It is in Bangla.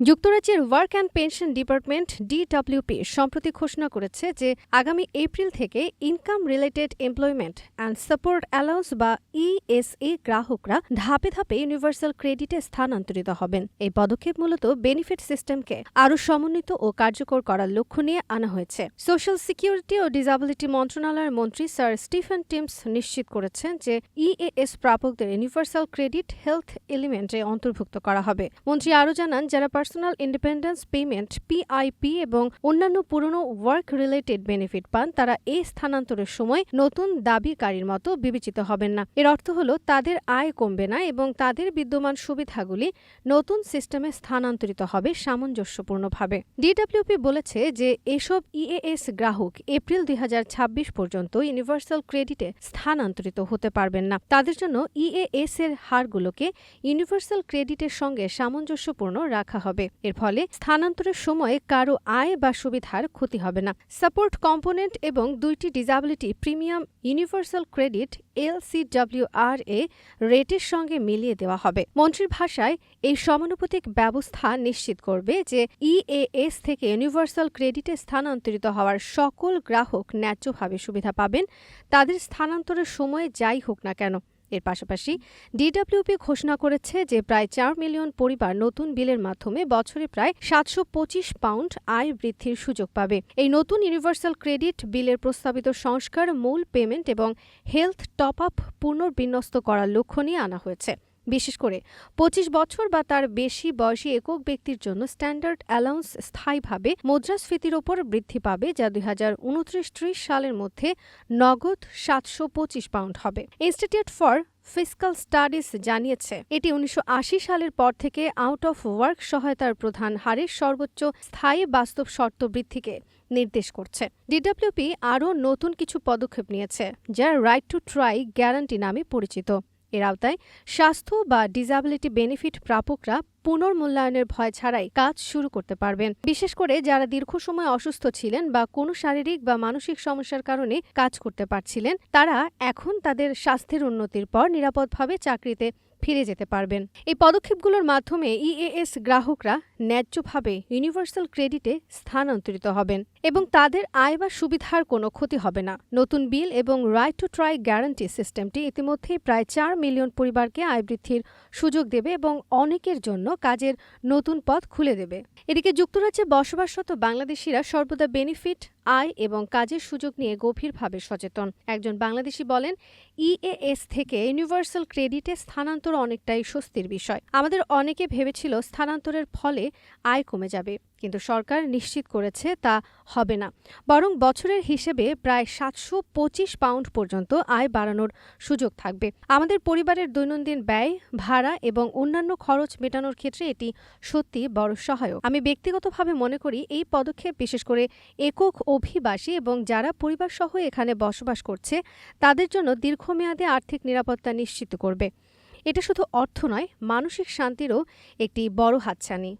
যুক্তরাজ্যের work and pension department DWP সম্প্রতি ঘোষণা করেছে যে আগামী এপ্রিল থেকে income related employment and support allowance বা ইএসএ গ্রাহকরা ধাপে ধাপে ইউনিভার্সাল ক্রেডিটে স্থানান্তরিত হবেন। এই পদক্ষেপ মূলত বেনিফিট সিস্টেমকে আরও সমন্বিত ও কার্যকর করার লক্ষ্য নিয়ে আনা হয়েছে। সোশ্যাল সিকিউরিটি ও ডিসাবিলিটি মন্ত্রণালয়ের মন্ত্রী স্যার স্টিফেন টিমস নিশ্চিত করেছেন যে ইএএস প্রাপকদের ইউনিভার্সাল ক্রেডিট হেলথ এলিমেন্টে অন্তর্ভুক্ত করা হবে। মন্ত্রী আরও জানান, যারা পার্সোনাল ইন্ডিপেন্ডেন্স পেমেন্ট পিআইপি এবং অন্যান্য পুরনো ওয়ার্ক রিলেটেড বেনিফিট পান, তারা এই স্থানান্তরের সময় নতুন দাবিকারীর মতো বিবেচিত হবেন না। এর অর্থ হল, তাদের আয় কমবে না এবং তাদের বিদ্যমান সুবিধাগুলি নতুন সিস্টেমে স্থানান্তরিত হবে সামঞ্জস্যপূর্ণভাবে। ডিডব্লিউপি বলেছে যে, এসব ইএএস গ্রাহক এপ্রিল দুই হাজার ছাব্বিশ পর্যন্ত ইউনিভার্সাল ক্রেডিটে স্থানান্তরিত হতে পারবেন না। তাদের জন্য ইএএস এর হারগুলোকে ইউনিভার্সাল ক্রেডিটের সঙ্গে সামঞ্জস্যপূর্ণ রাখা হবে। এর ফলে স্থানান্তরের সময় কারও আয় বা সুবিধার ক্ষতি হবে না। সাপোর্ট কম্পোনেন্ট এবং দুইটি disability premium universal credit LCWR A রেটের সঙ্গে মিলিয়ে দেওয়া হবে। মন্ত্রীর ভাষায় এই সমানুপাতিক ব্যবস্থা নিশ্চিত করবে যে ইএএস থেকে ইউনিভার্সাল ক্রেডিটে স্থানান্তরিত হওয়ার সকল গ্রাহক ন্যায্যভাবে সুবিধা পাবেন। তাদের স্থানান্তরের সময় যাই হোক না কেন। এর পাশাপাশি ডিডব্লিউপি ঘোষণা করেছে যে প্রায় চার মিলিয়ন পরিবার নতুন বিলের মাধ্যমে বছরে প্রায় সাতশো পঁচিশ পাউন্ড আয় বৃদ্ধির সুযোগ পাবে। এই নতুন ইউনিভার্সাল ক্রেডিট বিলের প্রস্তাবিত সংস্কার, মূল পেমেন্ট এবং হেলথ টপ আপ পুনর্বিন্যস্ত করার লক্ষ্য নিয়ে আনা হয়েছে। বিশেষ করে পঁচিশ বছর বা তার বেশি বয়সী একক ব্যক্তির জন্য স্ট্যান্ডার্ড অ্যালাউন্স স্থায়ীভাবে মুদ্রাস্ফীতির ওপর বৃদ্ধি পাবে, যা দুই হাজার উনত্রিশ ত্রিশ সালের মধ্যে নগদ সাতশো পঁচিশ পাউন্ড হবে। ইনস্টিটিউট ফর ফিসকাল স্টাডিজ জানিয়েছে, এটি উনিশশো আশি সালের পর থেকে আউট অফ ওয়ার্ক সহায়তার প্রধান হারের সর্বোচ্চ স্থায়ী বাস্তব শর্ত বৃদ্ধিকে নির্দেশ করছে। ডিডব্লিউপি আরও নতুন কিছু পদক্ষেপ নিয়েছে, যা রাইট টু ট্রাই গ্যারান্টি নামে পরিচিত। এর আওতায় স্বাস্থ্য বা ডিজাবিলিটি বেনিফিট প্রাপকরা পুনর্মূল্যায়নের ভয় ছাড়াই কাজ শুরু করতে পারবেন। বিশেষ করে যারা দীর্ঘ সময় অসুস্থ ছিলেন বা কোনো শারীরিক বা মানসিক সমস্যার কারণে কাজ করতে পারছিলেন, তারা এখন তাদের স্বাস্থ্যের উন্নতির পর নিরাপদভাবে চাকরিতে ফিরে যেতে পারবেন। এই পদক্ষেপগুলোর মাধ্যমে ইএএস গ্রাহকরা ন্যায্যভাবে ইউনিভার্সাল ক্রেডিটে স্থানান্তরিত হবেন এবং তাদের আয় বা সুবিধার কোনো ক্ষতি হবে না। নতুন বিল এবং রাইট টু ট্রাই গ্যারান্টি সিস্টেমটি ইতিমধ্যে প্রায় চার মিলিয়ন পরিবারকে আয় বৃদ্ধির সুযোগ দেবে এবং অনেকের জন্য কাজের নতুন পথ খুলে দেবে। এদিকে যুক্তরাজ্যে বসবাসরত বাংলাদেশিরা সর্বদা বেনিফিট আয় এবং কাজের সুযোগ নিয়ে গভীরভাবে সচেতন। একজন বাংলাদেশি বলেন ইএএস থেকে ইউনিভার্সাল ক্রেডিটে স্থানান্তর অনেকটাই স্বস্তির বিষয়। আমাদের অনেকে ভেবেছিল স্থানান্তরের ফলে আয় কমে যাবে। কিন্তু সরকার নিশ্চিত করেছে তা হবে না। বরং বছরের হিসেবে প্রায় সাতশো পঁচিশ পাউন্ড পর্যন্ত আয় বাড়ানোর সুযোগ থাকবে। আমাদের পরিবারের দৈনন্দিন ব্যয়, ভাড়া এবং অন্যান্য খরচ মেটানোর ক্ষেত্রে এটি সত্যি বড় সহায়ক। আমি ব্যক্তিগতভাবে মনে করি এই পদক্ষেপ, বিশেষ করে একক অভিবাসী এবং যারা পরিবারসহ এখানে বসবাস করছে, তাদের জন্য দীর্ঘমেয়াদে আর্থিক নিরাপত্তা নিশ্চিত করবে। এটা শুধু অর্থ নয়, মানসিক শান্তিরও একটি বড় হাতছানি।